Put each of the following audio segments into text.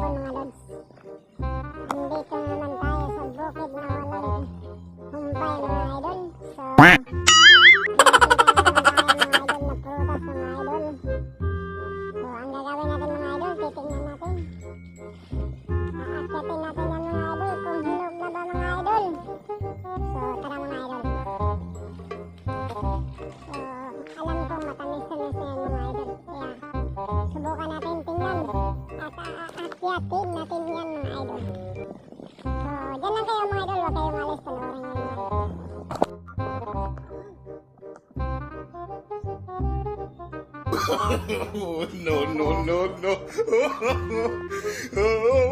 hapon mga lods. Andito na naman tayo sa bukid na walang humpay mga idol. So. So, ang gagawin natin mga idol, titingnan natin. Aakyatin natin at aakyatin natin yan mga idol. So, dyan lang kayo mga idol. Huwag kayong alis. Panoorin nyo mga idol. Oh, no, no, no,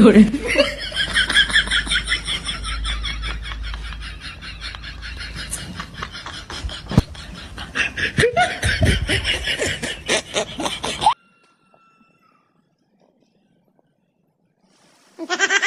lloren. Ha